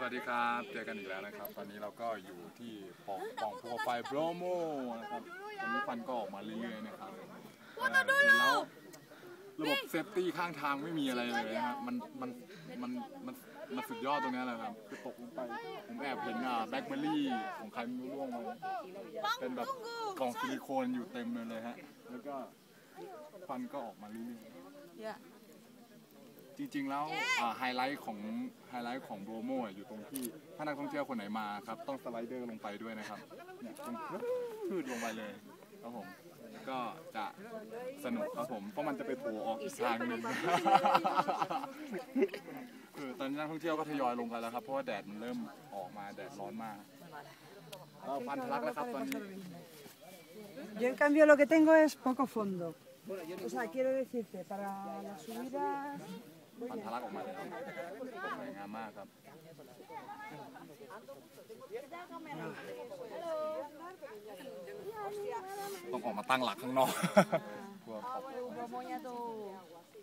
สวัสดีครับ เจอกันอีกแล้วนะครับ ตอนนี้เราก็อยู่ที่ปล่องปล่องภูเขาไฟโบรโมนะครับตอนนี้ฟันก็ออกมาเรื่อยๆนะครับเอ่อเห็นแล้วระบบเซฟตี้ข้างทางไม่มีอะไรเลยนะครับมันมันมันมันมันสุดยอดตรงนี้แหละครับคือตกลงไป ผมแอบเห็นอะแบล็คเบอร์รี่ของใครไม่รู้ร่วงมาเป็นแบบกล่องซิลิโคนอยู่เต็มเลยเลยฮะ แล้วก็ฟันก็ออกมาเรื่อยๆ Yeah. จริงๆแล้วไฮไลท์ของไฮไลท์ของโบรโมอะอยู่ตรงที่ถ้านักท่องเที่ยวคนไหนมาครับ ต้องสไลเดอร์ลงไปด้วยนะครับเนี่ยตรงพืดลงไปเลยครับผมก็จะสนุกครับผมเพราะมันจะไปโผล่ออกอีกทางหนึ่งเออตอนนี้นักท่องเที่ยวก็ทยอยลงกันแล้วครับเพราะว่าแดดมันเริ่มออกมาแดดร้อนมากเราฟันทะลักแล้วครับตอนนี้ Yo en cambio lo que tengo es poco fondo. O sea, quiero decirte, para las subidas ฟันทะลักออกมาแล้วสวยงามมากครับต้องออกมาตั้งหลักข้างนอกกลัวขอบ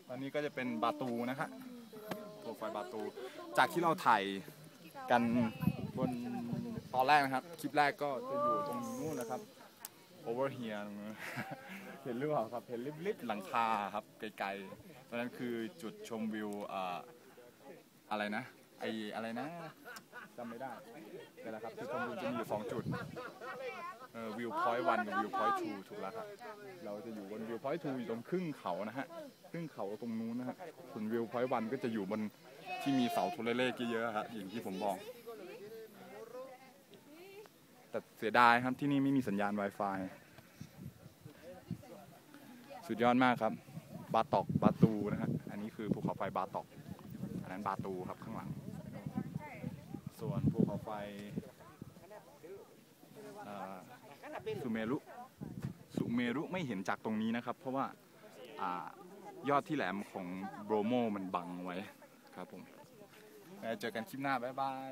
ตอนนี้ก็จะเป็นบาตูนะฮะตัวไฟบาตู จากที่เราถ่ายกันบนตอนแรกนะครับ คลิปแรกก็จะอยู่ตรงนู้นนะครับ over here ตรงนู้นเห็นหรือเปล่าครับเห็นลิบๆหลังคาครับไกลๆตอนนั้นคือจุดชมวิวเอ่อะไรนะไออะไรนะจำไม่ได้แต่ละครับจุดชมวิวจะมีอยู่สองจุดเออวิวพอยต์วันกับวิวพอยต์ทูถูกแล้วครับเราจะอยู่บนวิวพอยต์ทูอยู่ตรงครึ่งเขานะฮะครึ่งเขาตรงนู้นนะฮะส่วนวิวพอยต์วันก็จะอยู่บนที่มีเสาโทรเลขเยอะๆฮะอย่างที่ผมบอก แต่เสียดายครับที่นี่ไม่มีสัญญาณ Wi-Fi สุดยอดมากครับ บาตอกบาตูนะฮะอันนี้คือภูเขาไฟบาตอกอันนั้นบาตูครับข้างหลัง ส่วนภูเขาไฟสุเมรุสุเมรุไม่เห็นจากตรงนี้นะครับ เพราะว่าอยอดที่แหลมของโบรโมมันบังไว้ครับผมเจอกันคลิปหน้า บ๊ายบาย